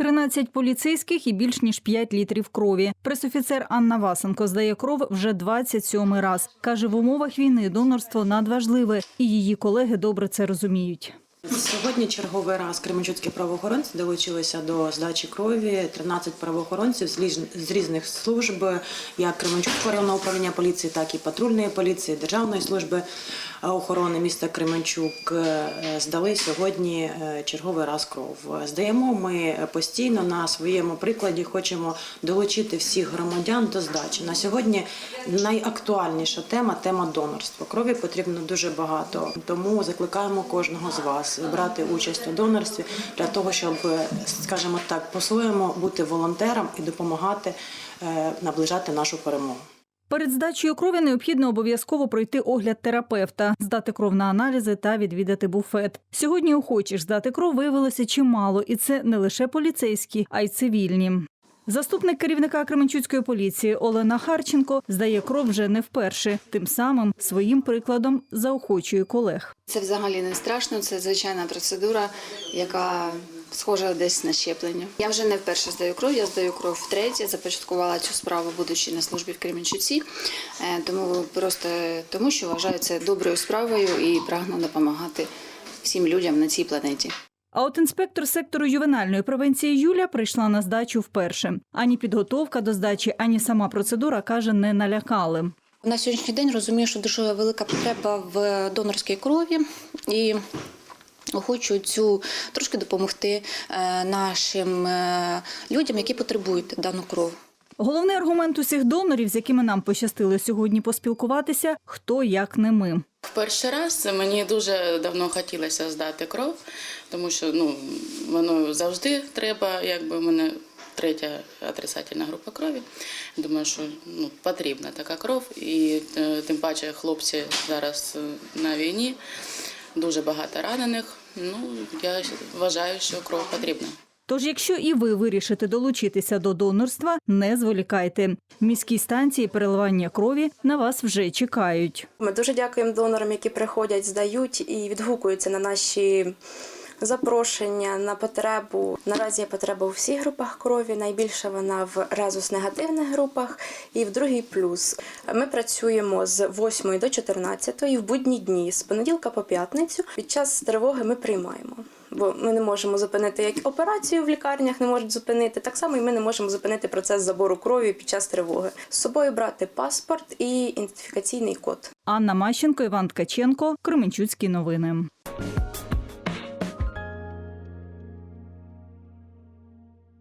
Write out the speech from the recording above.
13 поліцейських і більш ніж 5 літрів крові. Пресофіцер Анна Васенко здає кров вже 27 раз. Каже, в умовах війни донорство надважливе, і її колеги добре це розуміють. Сьогодні черговий раз кременчуцькі правоохоронці долучилися до здачі крові. 13 правоохоронців з різних служб, як Кременчуцького районного управління поліції, так і патрульної поліції, Державної служби е, охорони міста Кременчук е, здали сьогодні е, черговий раз кров. Здаємо ми постійно на своєму прикладі. Хочемо долучити всіх громадян до здачі. На сьогодні найактуальніша тема тема донорства. Крові потрібно дуже багато, тому закликаємо кожного з вас брати участь у донорстві для того, щоб, скажімо так, по-своєму бути волонтером і допомагати е, наближати нашу перемогу. Перед здачею крові необхідно обов'язково пройти огляд терапевта, здати кров на аналізи та відвідати буфет. Сьогодні охочих здати кров виявилося чимало, і це не лише поліцейські, а й цивільні. Заступник керівника Кременчуцької поліції Олена Харченко здає кров вже не вперше. Тим самим своїм прикладом заохочує колег. Це взагалі не страшно, це звичайна процедура, яка схожа десь на щеплення. Я вже не вперше здаю кров, я здаю кров втретє, започаткувала цю справу, будучи на службі в Кременчуці. Е, Тому просто тому, що вважаю це доброю справою і прагну допомагати всім людям на цій планеті. А от інспектор сектору ювенальної превенції Юля прийшла на здачу вперше. Ані підготовка до здачі, ані сама процедура каже, не налякали. На сьогоднішній день розумію, що дуже велика потреба в донорській крові і хочу цю трошки допомогти е, нашим е, людям, які потребують дану кров. Головний аргумент усіх донорів, з якими нам пощастило сьогодні поспілкуватися, хто як не ми. Перший раз мені дуже давно хотілося здати кров, тому що ну, воно завжди треба, якби в мене третя отрицательна група крові. Думаю, що ну, потрібна така кров. І е, тим паче хлопці зараз е, на війні, дуже багато ранених. Ну, я вважаю, що кров потрібна. Тож, якщо і ви вирішите долучитися до донорства, не зволікайте. Міські станції переливання крові на вас вже чекають. Ми дуже дякуємо донорам, які приходять, здають і відгукуються на наші запрошення на потребу. Наразі є потреба у всіх групах крові. Найбільше вона в резус негативних групах і в другій плюс. Ми працюємо з 8 до 14 в будні дні з понеділка по п'ятницю. Під час тривоги ми приймаємо. Бо ми не можемо зупинити як операцію в лікарнях, не можуть зупинити. Так само і ми не можемо зупинити процес забору крові під час тривоги. З собою брати паспорт і ідентифікаційний код. Анна Мащенко, Іван Ткаченко, Кременчуцькі новини.